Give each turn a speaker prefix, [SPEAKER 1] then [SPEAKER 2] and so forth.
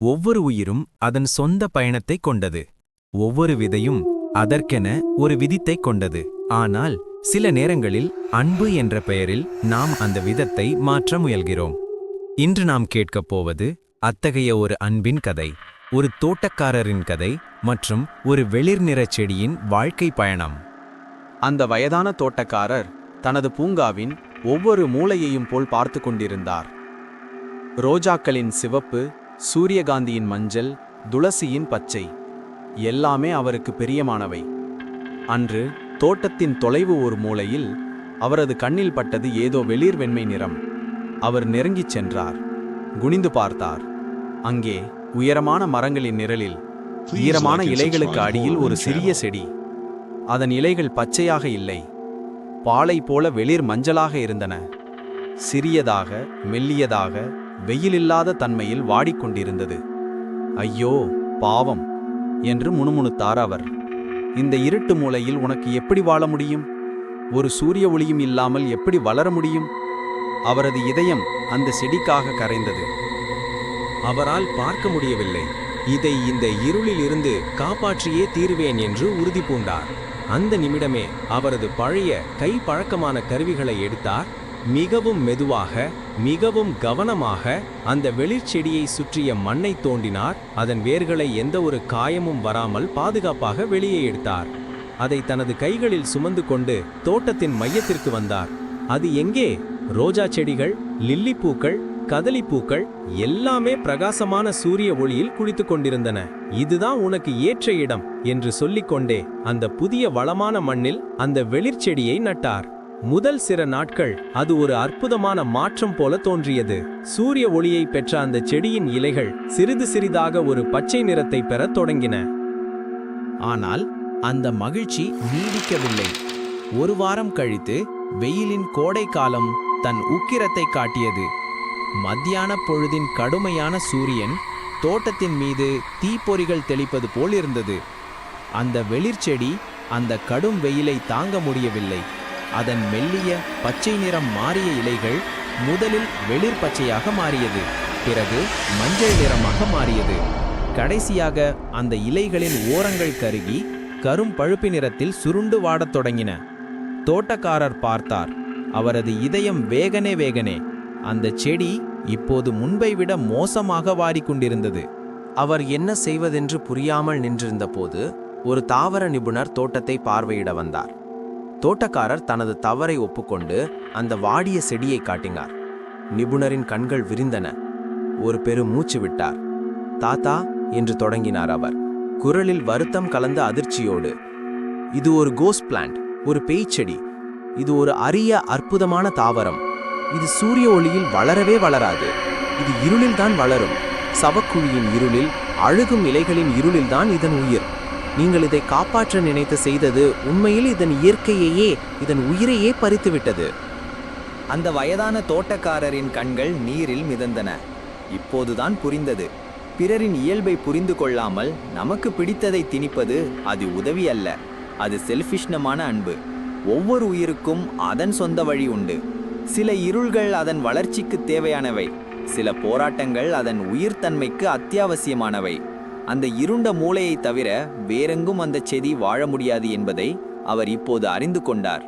[SPEAKER 1] ஒவ்வொரு உயிரும் அதன் சொந்த பயணத்தைக் கொண்டது. ஒவ்வொரு விதையும் அதற்கென ஒரு விதித்தைக் கொண்டது. ஆனால் சில நேரங்களில் அன்பு என்ற பெயரில் நாம் அந்த விதத்தை மாற்ற முயல்கிறோம். இன்று நாம் கேட்கப் போவது அத்தகைய ஒரு அன்பின் கதை ஒரு தோட்டக்காரரின் கதை மற்றும் ஒரு வெளிர் நிறச் செடியின் வாழ்க்கை பயணம்.
[SPEAKER 2] அந்த வயதான தோட்டக்காரர் தனது பூங்காவின் ஒவ்வொரு மூலையையும் போல் பார்த்து கொண்டிருந்தார். ரோஜாக்களின் சிவப்பு சூரியகாந்தியின் மஞ்சள் துளசியின் பச்சை எல்லாமே அவருக்கு பிரியமானவை. அன்று தோட்டத்தின் தொலைவு ஒரு மூலையில் அவரது கண்ணில் பட்டது ஏதோ வெளிர் வெண்மை நிறம். அவர் நெருங்கிச் சென்றார் குனிந்து பார்த்தார். அங்கே உயரமான மரங்களின் நிழலில் ஈரமான இலைகளுக்கு அடியில் ஒரு சிறிய செடி. அதன் இலைகள் பச்சையாக இல்லை பாலை போல வெளிர் மஞ்சளாக இருந்தன. சிறியதாக மெல்லியதாக வெயிலில்லாத தன்மையில் வாடிக்கொண்டிருந்தது. ஐயோ பாவம் என்று முணுமுணுத்தார் அவர். இந்த இருட்டு மூலையில் உனக்கு எப்படி வாழ முடியும்? ஒரு சூரிய ஒளியும் இல்லாமல் எப்படி வளர முடியும்? அவரது இதயம் அந்த செடிக்காக கரைந்தது.
[SPEAKER 1] அவரால் பார்க்க முடியவில்லை. இதை இந்த இருளில் இருந்து காப்பாற்றியே தீருவேன் என்று உறுதி பூண்டார். அந்த நிமிடமே அவரது பழைய கை பழக்கமான கருவிகளை எடுத்தார். மிகவும் மெதுவாக மிகவும் கவனமாக அந்த வெளிர்ச்செடியை சுற்றிய மண்ணை தோண்டினார். அதன் வேர்களை எந்த ஒரு காயமும் வராமல் பாதுகாப்பாக வெளியே எடுத்தார். அதை தனது கைகளில் சுமந்து கொண்டு தோட்டத்தின் மையத்திற்கு வந்தார். அது எங்கே? ரோஜா செடிகள் லில்லி பூக்கள் கதலி பூக்கள் எல்லாமே பிரகாசமான சூரிய ஒளியில் குளித்துக் கொண்டிருந்தன. இதுதான் உனக்கு ஏற்ற இடம் என்று சொல்லிக்கொண்டே அந்த புதிய வளமான மண்ணில் அந்த வெளிர்ச்செடியை நட்டார். முதல் சில நாட்கள் அது ஒரு அற்புதமான மாற்றம் போல தோன்றியது. சூரிய ஒளியை பெற்ற அந்த செடியின் இலைகள் சிறிது சிறிதாக ஒரு பச்சை நிறத்தை பெறத் தொடங்கின.
[SPEAKER 3] ஆனால் அந்த மகிழ்ச்சி நீடிக்கவில்லை. ஒரு வாரம் கழித்து வெயிலின் கோடை காலம் தன் உக்கிரத்தை காட்டியது. மத்தியான பொழுதின் கடுமையான சூரியன் தோட்டத்தின் மீது தீப்பொறிகள் தெளிப்பது போல் இருந்தது. அந்த வெளிர்ச்செடி அந்த கடும் வெயிலை தாங்க முடியவில்லை. அதன் மெல்லிய பச்சை நிறம் மாறிய இலைகள் முதலில் வெளிர் பச்சையாக மாறியது பிறகு மஞ்சள் நிறமாக மாறியது. கடைசியாக அந்த இலைகளின் ஓரங்கள் கருகி கரும் பழுப்பு நிறத்தில் சுருண்டு வாடத் தொடங்கின. தோட்டக்காரர் பார்த்தார் அவரது இதயம் வேகனே வேகனே அந்த செடி இப்போது முன்பை விட மோசமாக வாரிக்கொண்டிருந்தது
[SPEAKER 2] அவர் என்ன செய்வதென்று புரியாமல் நின்றிருந்தபோது ஒரு தாவர நிபுணர் தோட்டத்தை பார்வையிட வந்தார். தோட்டக்காரர் தனது தவறை ஒப்புக்கொண்டு அந்த வாடிய செடியை காட்டினார். நிபுணரின் கண்கள் விரிந்தன. ஒரு பெரு மூச்சு விட்டார். தாத்தா என்று தொடங்கினார் அவர். குரலில் வருத்தம் கலந்த அதிர்ச்சியோடு இது ஒரு கோஸ் பிளான்ட் ஒரு பேய்ச்செடி. இது ஒரு அரிய அற்புதமான தாவரம். இது சூரிய ஒளியில் வளரவே வளராது. இது இருளில்தான் வளரும். சவக்குழியின் இருளில் அழுகும் இலைகளின் இருளில்தான் இதன் உயிர். நீங்கள் இதை காப்பாற்ற நினைத்து செய்தது உண்மையில் இதன் இயற்கையையே இதன் உயிரையே பறித்துவிட்டது.
[SPEAKER 3] அந்த வயதான தோட்டக்காரரின் கண்கள் நீரில் மிதந்தன. இப்போதுதான் புரிந்தது. பிறரின் இயல்பை புரிந்து கொள்ளாமல் நமக்கு பிடித்ததை திணிப்பது அது உதவி அல்ல. அது செல்ஃபிஷ்னமான அன்பு. ஒவ்வொரு உயிருக்கும் அதன் சொந்த வழி உண்டு. சில இருள்கள் அதன் வளர்ச்சிக்கு தேவையானவை. சில போராட்டங்கள் அதன் உயிர்த்தன்மைக்கு அத்தியாவசியமானவை. அந்த இருண்ட மூளையை தவிர வேறெங்கும் அந்த செடி வாழ முடியாது என்பதை அவர் இப்போது அறிந்து கொண்டார்.